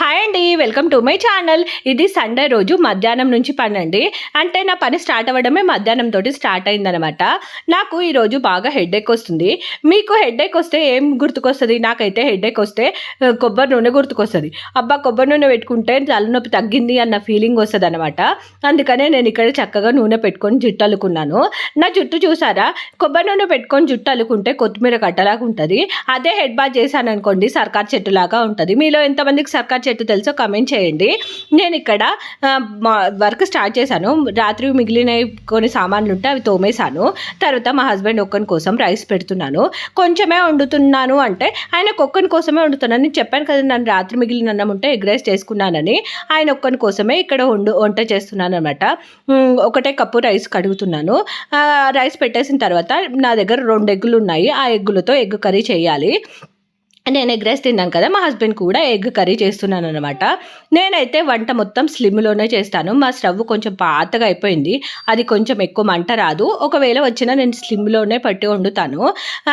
Hi అండి welcome to my channel ఇది Sunday రోజు మధ్యాహ్నం నుంచి పని అండి అంటే నా పని స్టార్ట్ అవ్వడమే మధ్యాహ్నం తోటి స్టార్ట్ అయిందనమాట నాకు ఈరోజు బాగా హెడేక్ వస్తుంది. మీకు హెడేక్ వస్తే ఏం గుర్తుకొస్తుంది? నాకైతే హెడేక్ వస్తే కొబ్బరి నూనె గుర్తుకొస్తుంది. అబ్బా కొబ్బరి నూనె పెట్టుకుంటే తలనొప్పి తగ్గింది అన్న ఫీలింగ్ వస్తుంది అనమాట అందుకనే నేను ఇక్కడ చక్కగా నూనె పెట్టుకొని జుట్టు అల్లుకున్నాను నా జుట్టు చూసారా? కొబ్బరి నూనె పెట్టుకొని జుట్టు అల్లుకుంటే కొత్తిమీర కట్టలాగా ఉంటుంది. అదే హెడ్ బాత్ చేశాను అనుకోండి సర్కార్ చెట్టు లాగా ఉంటుంది. మీలో ఎంతమందికి సర్కార్ చెట్టు తెలుసో కమెంట్ చేయండి. నేను ఇక్కడ వర్క్ స్టార్ట్ చేశాను. రాత్రి మిగిలిన కొన్ని సామాన్లు ఉంటే అవి తోమేశాను. తర్వాత మా హస్బెండ్ ఒక్కని కోసం రైస్ పెడుతున్నాను. కొంచెమే వండుతున్నాను అంటే ఆయన ఒక్కని కోసమే వండుతున్నాను. నేను చెప్పాను కదా నన్ను రాత్రి మిగిలిన అన్నం ఉంటే ఎగ్ రైస్ చేసుకున్నానని. ఆయన ఒక్కని కోసమే ఇక్కడ వండు వంట చేస్తున్నాను అనమాట ఒకటే కప్పు రైస్ కడుగుతున్నాను. రైస్ పెట్టేసిన తర్వాత నా దగ్గర రెండు ఎగ్గులు ఉన్నాయి. ఆ ఎగ్గులతో ఎగ్ కర్రీ చేయాలి. నేను ఎగ్ రైస్ తిన్నాను కదా మా హస్బెండ్ కూడా ఎగ్ కర్రీ చేస్తున్నాను అనమాట నేనైతే వంట మొత్తం స్లిమ్లోనే చేస్తాను. మా స్టవ్ కొంచెం పాతగా అయిపోయింది. అది కొంచెం ఎక్కువ మంట రాదు. ఒకవేళ వచ్చినా నేను స్లిమ్లోనే పట్టి వండుతాను.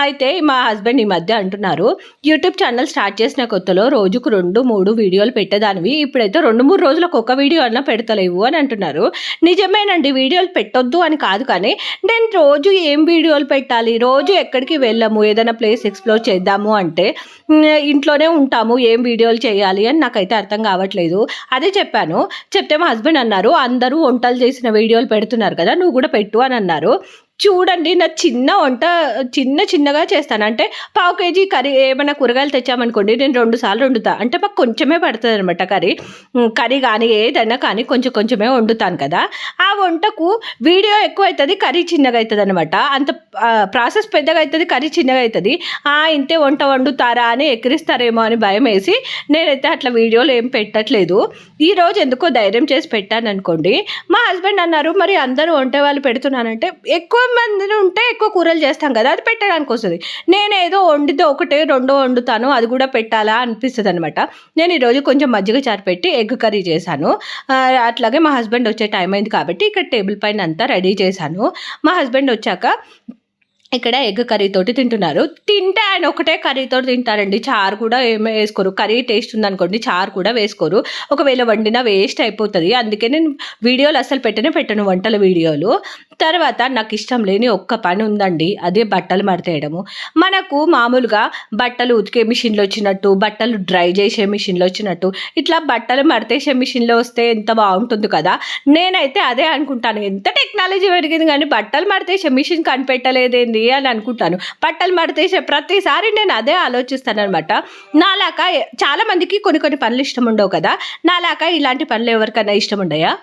అయితే మా హస్బెండ్ ఈ మధ్య అంటున్నారు యూట్యూబ్ ఛానల్ స్టార్ట్ చేసిన కొత్తలో రోజుకు రెండు మూడు వీడియోలు పెట్టేదానివి. ఇప్పుడైతే రెండు మూడు రోజులకు ఒక వీడియో అన్నా పెడతలేవు అని అంటున్నారు. నిజమేనండి వీడియోలు పెట్టొద్దు అని కాదు కానీ నేను రోజు ఏం వీడియోలు పెట్టాలి? రోజు ఎక్కడికి వెళ్ళాము? ఏదైనా ప్లేస్ ఎక్స్ప్లోర్ చేద్దాము అంటే ఇంట్లోనే ఉంటాము ఏం వీడియోలు చేయాలి అని నాకైతే అర్థం కావట్లేదు. అదే చెప్పాను చెప్తే మా హస్బెండ్ అన్నారు అందరూ వంటలు చేసిన వీడియోలు పెడుతున్నారు కదా నువ్వు కూడా పెట్టు అని అన్నారు. చూడండి నా చిన్న వంట చిన్న చిన్నగా చేస్తాను. అంటే పావు కేజీ కర్రీ ఏమైనా కూరగాయలు తెచ్చామనుకోండి నేను రెండు సార్లు వండుతా. అంటే మాకు కొంచెమే పడుతుంది అనమాట కర్రీ కర్రీ కానీ ఏదైనా కానీ కొంచెం కొంచెమే వండుతాను కదా. ఆ వంటకు వీడియో ఎక్కువ అవుతుంది కర్రీ చిన్నగా అవుతుంది అనమాట అంత ప్రాసెస్ పెద్దగా అవుతుంది కర్రీ చిన్నగా అవుతుంది ఆ ఇంతే వంట వండుతారా అని ఎక్కిరిస్తారేమో అని భయం వేసి నేనైతే అట్లా వీడియోలు ఏం పెట్టట్లేదు. ఈ రోజు ఎందుకో ధైర్యం చేసి పెట్టాను అనుకోండి మా హస్బెండ్ అన్నారు మరి అందరూ వంట వాళ్ళు పెడుతున్నానంటే ఎక్కువ మంది ఉంటే ఎక్కువ కూరలు చేస్తాం కదా అది పెట్టడానికి వస్తుంది. నేను ఏదో వండితే ఒకటే రెండో వండుతాను అది కూడా పెట్టాలా అనిపిస్తుంది అనమాట నేను ఈరోజు కొంచెం మజ్జిగ చారు పెట్టి ఎగ్ కర్రీ చేశాను. అట్లాగే మా హస్బెండ్ వచ్చే టైం అయింది కాబట్టి ఇక్కడ టేబుల్ పైన అంతా రెడీ చేశాను. మా హస్బెండ్ వచ్చాక ఇక్కడ ఎగ్ కర్రీతోటి తింటున్నారు. తింటే ఆయన ఒకటే కర్రీతో తింటారండి. చారు కూడా ఏమీ వేసుకోరు. కర్రీ టేస్ట్ ఉందనుకోండి చారు కూడా వేసుకోరు. ఒకవేళ వండినా వేస్ట్ అయిపోతుంది. అందుకే నేను వీడియోలు అసలు పెట్టనే పెట్టను వంటల వీడియోలు. తర్వాత నాకు ఇష్టం లేని ఒక్క పని ఉందండి అదే బట్టలు మడతేయడము. మనకు మామూలుగా బట్టలు ఉతికే మిషన్లు వచ్చినట్టు బట్టలు డ్రై చేసే మిషన్లు వచ్చినట్టు ఇట్లా బట్టలు మడతేసే మిషన్లో వస్తే ఎంత బాగుంటుంది కదా. నేనైతే అదే అనుకుంటాను ఎంత టెక్నాలజీ పెరిగింది కానీ బట్టలు మడతేసే మిషన్ కనిపెట్టలేదేంది అని అనుకుంటాను. బట్టలు మడతేసే ప్రతిసారి నేను అదే ఆలోచిస్తాను అనమాట నాలాక చాలా మందికి కొన్ని కొన్ని పనులు ఇష్టం ఉండవు కదా. నాలాక ఇలాంటి పనులు ఎవరికైనా ఇష్టం ఉండయా?